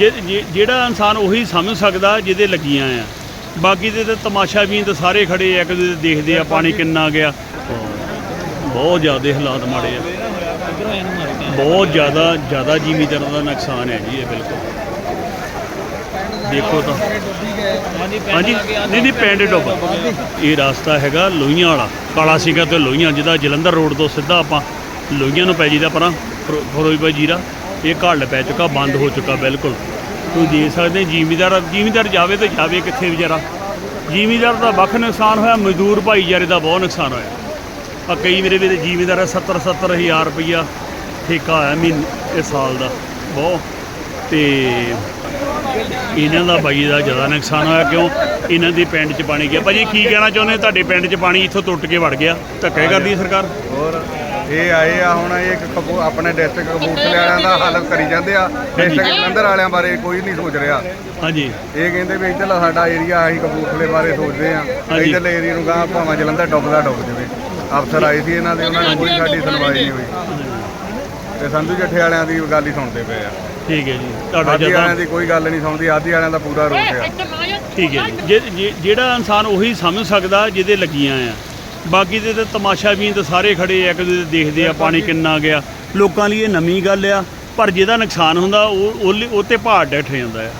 ਜੇ- ਜੇ- ਜਿਹੜਾ ਇਨਸਾਨ ਉਹੀ ਸਮਝ ਸਕਦਾ ਜਿਹਦੇ ਲੱਗੀਆਂ ਆ। ਬਾਕੀ ਦੇ ਤਾਂ ਤਮਾਸ਼ਾ ਵੀ ਤਾਂ ਸਾਰੇ ਖੜੇ ਆ ਇੱਕ ਦੂਜੇ ਦੇ ਦੇਖਦੇ ਆ ਪਾਣੀ ਕਿੰਨਾ ਗਿਆ। ਬਹੁਤ ਜ਼ਿਆਦਾ ਹਾਲਾਤ ਮਾੜੇ ਆ। ਬਹੁਤ ਜ਼ਿਆਦਾ ਜ਼ਿਆਦਾ ਜ਼ਿਮੀਦਾਰਾਂ ਦਾ ਨੁਕਸਾਨ ਹੈ ਜੀ ਇਹ ਬਿਲਕੁਲ। ਦੇਖੋ ਤਾਂ। ਹਾਂਜੀ। ਨਹੀਂ ਨਹੀਂ ਪਿੰਡ ਡੁੱਬ। ਇਹ ਰਸਤਾ ਹੈਗਾ ਲੋਹੀਆਂ ਵਾਲਾ। ਕਾਲਾ ਸਿੰਘਾ ਤੇ ਲੋਹੀਆਂ ਜਿਹਦਾ ਜਲੰਧਰ ਰੋਡ ਤੋਂ ਸਿੱਧਾ ਆਪਾਂ ਲੋਹੀਆਂ ਨੂੰ ਪੈ ਜੀਦਾ ਪਰਾਂ ਫਿਰੋ- ਫਿਰੋਜ਼ਪੁਰ ਜੀਰਾ। ਇਹ ਘੱਲ ਪੈ ਚੁੱਕਾ, ਬੰਦ ਹੋ ਚੁੱਕਾ ਬਿਲਕੁਲ। ਤੁਸੀਂ ਦੇਖ ਸਕਦੇ, ਜ਼ਿਮੀਦਾਰ ਜ਼ਿਮੀਦਾਰ ਜਾਵੇ ਤਾਂ ਜਾਵੇ ਕਿੱਥੇ ਵਿਚਾਰਾ। ਜ਼ਿਮੀਦਾਰ ਦਾ ਵੱਖ ਨੁਕਸਾਨ ਹੋਇਆ, ਮਜ਼ਦੂਰ ਭਾਈਚਾਰੇ ਦਾ ਬਹੁਤ ਨੁਕਸਾਨ ਹੋਇਆ। ਆ ਕਈ ਮੇਰੇ ਵੀਰੇ ਜ਼ਿਮੀਦਾਰ 70 70 ਹਜ਼ਾਰ ਰੁਪਈਆ ਠੇਕਾ ਹੋਇਆ ਮਹੀਨ, ਇਸ ਸਾਲ ਦਾ। ਬਹੁਤ। ਤੇ ਇਹਨਾਂ ਦਾ ਬਾਈ ਦਾ ਜ਼ਿਆਦਾ ਨੁਕਸਾਨ ਹੋਇਆ, ਕਿਉਂ? ਇਹਨਾਂ ਦੇ ਪਿੰਡ 'ਚ ਪਾਣੀ ਗਿਆ। ਭਾਜੀ, ਕੀ ਕਹਿਣਾ ਚਾਹੁੰਦੇ ਤੁਹਾਡੇ ਪਿੰਡ 'ਚ ਪਾਣੀ ਇੱਥੋਂ ਟੁੱਟ ਕੇ ਵੜ ਗਿਆ। ਧੱਕਾ ਕਰਦੀ ਹੈ ਸਰਕਾਰ। ਹੋਰ? ਇਹ ਆਏ ਆ ਹੁਣ ਇਹ ਕਪੂ ਆਪਣੇ ਡਿਸਟ੍ਰਿਕਟ ਕਪੂਰਥਲੇ ਵਾਲਿਆਂ ਦਾ ਹੱਲ ਕਰੀ ਜਾਂਦੇ ਆ। ਡਿਸਟ੍ਰਿਕਟ ਜਲੰਧਰ ਵਾਲਿਆਂ ਬਾਰੇ ਕੋਈ ਨਹੀਂ ਸੋਚ ਰਿਹਾ। ਹਾਂਜੀ। ਇਹ ਕਹਿੰਦੇ ਵੀ ਇੱਧਰਲਾ ਸਾਡਾ ਏਰੀਆ ਅਸੀਂ ਕਪੂਰਥਲੇ ਬਾਰੇ ਸੋਚਦੇ ਆ। ਹਾਂਜੀ। ਇੱਧਰਲੇ ਏਰੀਆ ਨੂੰ ਗਾਂ ਭਾਵੇਂ ਜਲੰਧਰ ਡੁੱਬਦਾ ਡੁੱਬ ਜਾਵੇ। ਅਫਸਰ ਆਏ ਸੀ ਇਹਨਾਂ ਦੇ ਉਹਨਾਂ ਨੇ ਕੋਈ ਸਾਡੀ ਸੁਣਵਾਈ ਨਹੀਂ ਹੋਈ। ਤੇ ਸੰਧੂ ਜੱਠੇ ਵਾਲਿਆਂ ਦੀ ਗੱਲ ਹੀ ਸੁਣਦੇ ਪਏ ਆ। ਠੀਕ ਹੈ ਜੀ। ਤੁਹਾਡਾ ਆਦੀ ਵਾਲਿਆਂ ਦੀ ਕੋਈ ਗੱਲ ਨਹੀਂ ਸੁਣਦੀ ਆਦੀ ਵਾਲਿਆਂ ਦਾ ਪੂਰਾ ਰੋਸ ਆ। ਠੀਕ ਹੈ ਜੀ। ਜੇ- ਜੇ- ਜਿਹੜਾ ਇਨਸਾਨ ਉਹੀ ਸਮਝ ਸਕਦਾ ਜਿਹਦੇ ਲੱਗੀਆਂ ਆ। ਬਾਕੀ ਦੇ ਤਾਂ ਤਮਾਸ਼ਾ ਵੀ ਤਾਂ ਸਾਰੇ ਖੜੇ ਆ, ਇੱਕ ਦੇਖਦੇ ਆ ਪਾਣੀ ਕਿੰਨਾ ਗਿਆ। ਲੋਕਾਂ ਲਈ ਇਹ ਨਵੀਂ ਗੱਲ ਆ, ਪਰ ਜਿਹਦਾ ਨੁਕਸਾਨ ਹੁੰਦਾ, ਉਹ ਉਹ ਤੇ ਭਾਰ ਡੈਠ ਜਾਂਦਾ ਆ।